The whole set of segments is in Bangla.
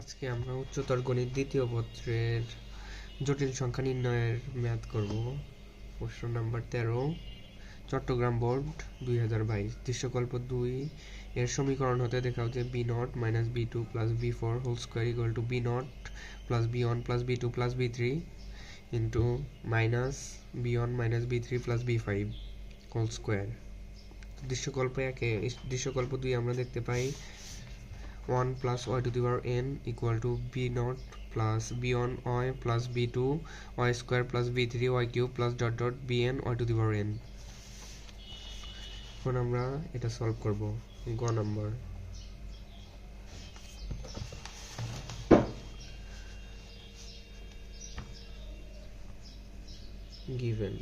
আজকে আমরা উচ্চতর গণিত দ্বিতীয় পত্রের জটিল সংখ্যা নির্ণয়ের ম্যাথ করব। প্রশ্ন নাম্বার তেরো, চট্টগ্রাম বোর্ড দুই হাজার বাইশ, দৃশ্যকল্প দুই, এর সমীকরণ হতে দেখাও যে B naught minus B two plus B four whole square equal to B naught plus B one plus B two plus B three into minus B one minus B three plus B five whole square. দৃশ্যকল্প একে, দৃশ্যকল্প দুই আমরা দেখতে পাই 1 plus y to the power n equal to b naught plus b1 y plus b2 y square plus b3 y cube plus dot dot bn y to the power n এখন আমরা এটা সলভ করব গ number given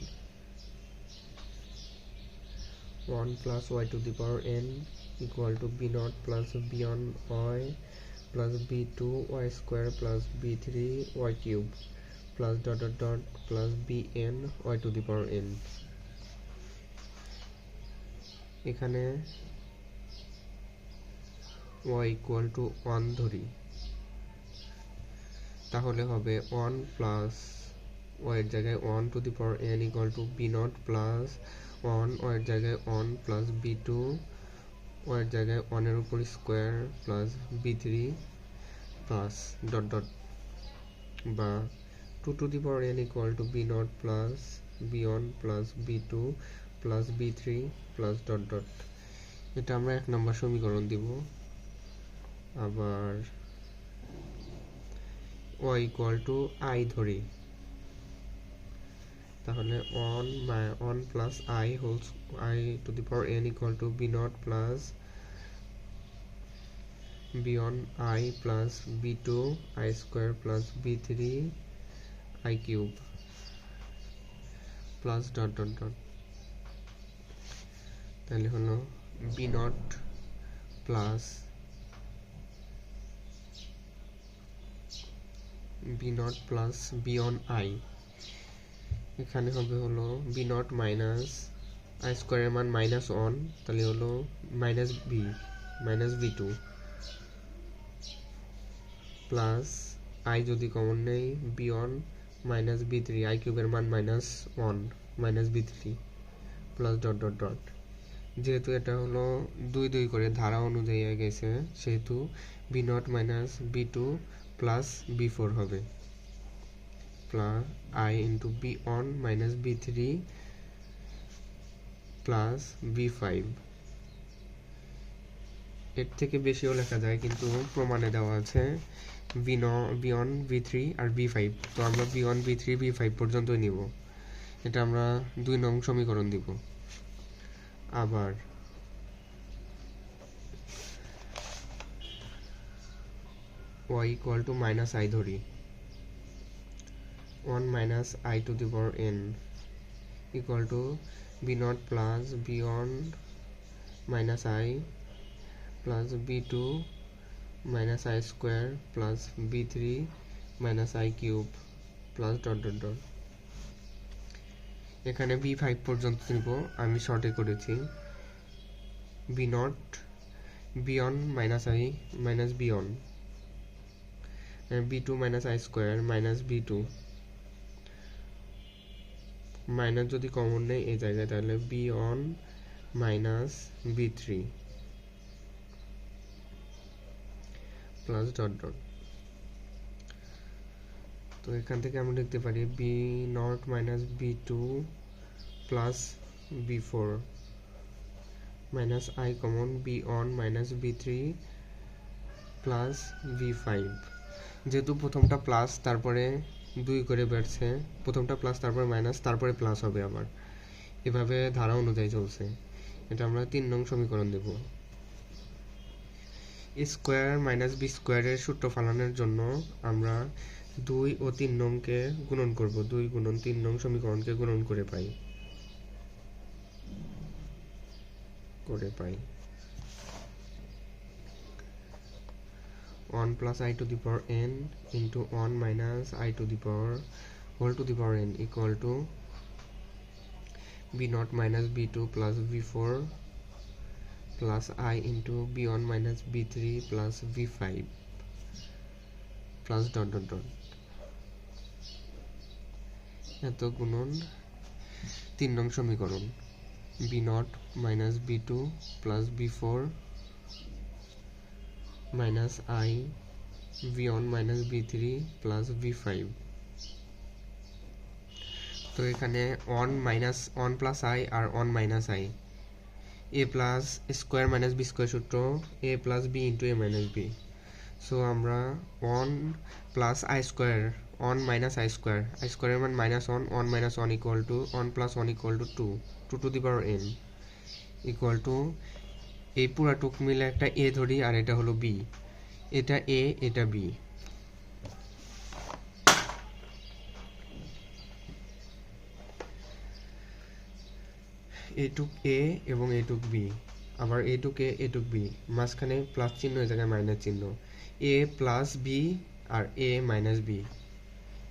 1 plus y to the power n equal to b naught plus b1 y plus b2 y square plus b3 y cube plus dot dot dot plus bn y to the power n এখানে y equal to 1 ধরি তাহলে হবে 1 প্লাস y এর জায়গায় 1 to the power n equal to b naught plus 1 y এর জায়গায় 1 প্লাস b2 ওয়ার জায়গায় ওয়ানের উপর square plus B three plus dot dot বা two to the power N equal to B naught plus B one plus B two plus B three plus dot dot এটা আমরা এক নম্বর সমীকরণ দিব। আবার ওয়াই ইকুয়াল টু আই ধরি। তাহলে one by one plus I whole I to the power N equal to B naught plus B one I plus B two I square plus B three I cube plus dot dot dot তাহলে হলো B naught plus B naught plus B one I এখানে হবে হলো বি নট মাইনাস আই স্কোয়ারের মান মাইনাস ওয়ান তাহলে হলো minus B minus B two plus I যদি কমন নেই B one minus B three I কিউবের মান minus one minus B three plus dot dot dot যেহেতু এটা হলো দুই দুই করে ধারা অনুযায়ী গেছে সেহেতু B naught minus B two plus B four হবে। I into B one minus B three plus B five এর থেকে বেশিও লেখা যায়, কিন্তু প্রমাণে দেওয়া আছে বি ন বি থ্রি আর বি ফাইভ তো আমরা B one B three B five পর্যন্তই নিব। এটা আমরা দুই নং সমীকরণ দিব। আবার y equal to minus i ধরি। 1 minus i to the power n equal to b naught plus b1 minus i plus b2 minus i square plus b3 minus i cube plus dot dot dot এখানে বি ফাইভ পর্যন্ত নিব আমি শর্টে করেছি B naught B one minus I minus B one B two minus I square minus B two minus যদি কমন নেই এই জায়গায়, তাহলে B one minus B three plus dot dot তো এখান থেকে আমরা লিখতে পারি B naught minus B two plus B four minus I common B one minus B three plus B five যেহেতু প্রথমটা প্লাস তারপরে দুই করে বেড়ছে। প্রথমটা প্লাস তারপরে মাইনাস তারপরে প্লাস হবে আবার। এভাবে ধারা অনুযায়ী চলছে। এটা আমরা তিন নং সমীকরণ দেব। স্কোয়ার মাইনাস বি স্কোয়ারের সূত্র ফালানোর জন্য আমরা দুই ও তিন নংকে গুণন করব। দুই গুণন তিন নং সমীকরণকে গুণন করে পাই। করে পাই। 1 plus i to the power n into 1 minus i to the power whole to the power n equal to b naught minus b2 plus b4 plus i into b1 minus b3 plus b5 plus dot dot dot এত গুণন তিন নং সমীকরণ B naught minus B two plus B four one minus B three plus V five তো এখানে one minus one plus I R one minus I A plus square minus B square সূত্র A plus B into A minus B so আমরা one plus I square one minus I square I স্কোয়ারের মান minus one one minus one equal to one plus one equal to two two to the power N equal to এই পুরাটুক মিলে একটা এ ধরি, আর এটা হলো বি। এটা এ, এটা বি। এটুক এ এবং এটুক বি। আবার এটুক এ, এটুক বি। মাঝখানে প্লাস চিহ্ন, এই জায়গায় মাইনাস চিহ্ন। এ plus B R A minus B.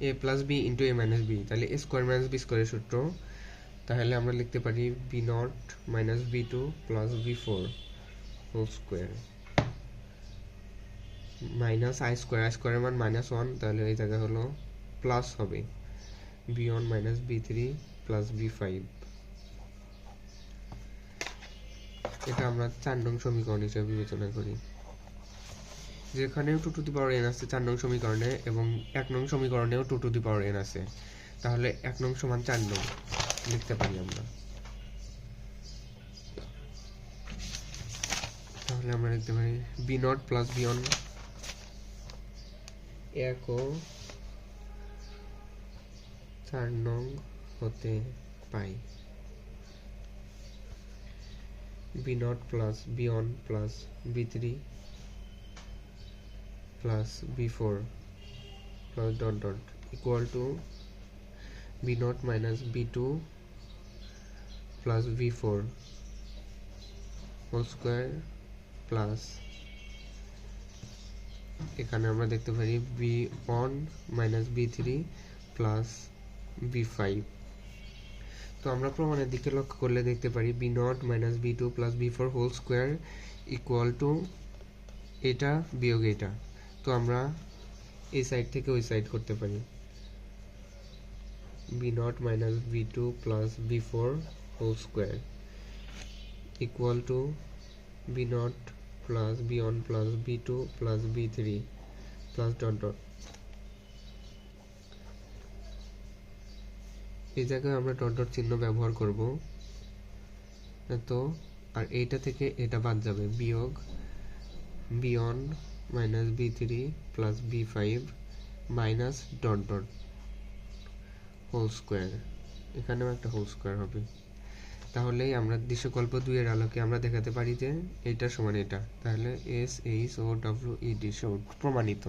A plus B into A minus B. তাহলে এ স্কোয়ার মাইনাস বি স্কোয়ারের সূত্র। তাহলে আমরা লিখতে পারি B naught minus B two plus B four whole square minus I square I স্কোয়ারের মান মাইনাস ওয়ান তাহলে এই জায়গায় হলো প্লাস হবে। B one minus B three plus B five এটা আমরা চার নং সমীকরণ হিসেবে বিবেচনা করি। যেখানেও two to the power N আছে চার নং সমীকরণে এবং এক নং সমীকরণেও two to the power N আছে। তাহলে এক নং সমান চার নং, লিখতে পারি আমরা। তাহলে আমরা লিখতে পারি B naught plus B one একও চার নং হতে পাই B naught plus B one plus B three plus B four plus dot dot equal to B naught minus B two plus B four whole square plus এখানে আমরা দেখতে পারি B one minus B three plus B five তো আমরা প্রমাণের দিকে লক্ষ্য করলে দেখতে পারি B naught minus B two plus B four whole square equal to এটা বিয়োগ এটা তো আমরা এই সাইড থেকে ওই সাইড করতে পারি। B naught minus B two plus B four whole square equal to B naught plus B one plus B two plus B three এই জায়গায় আমরা ডট ডট চিহ্ন ব্যবহার করব। তো, আর এইটা থেকে এটা বাদ যাবে। বিয়োগ B one minus B three plus B five minus dot dot whole square এখানেও একটা হোল স্কোয়ার হবে। তাহলেই আমরা দৃশ্যকল্প দুইয়ের আলোকে আমরা দেখাতে পারি যে এটা সমান এটা। তাহলে S H O W E D প্রমাণিত।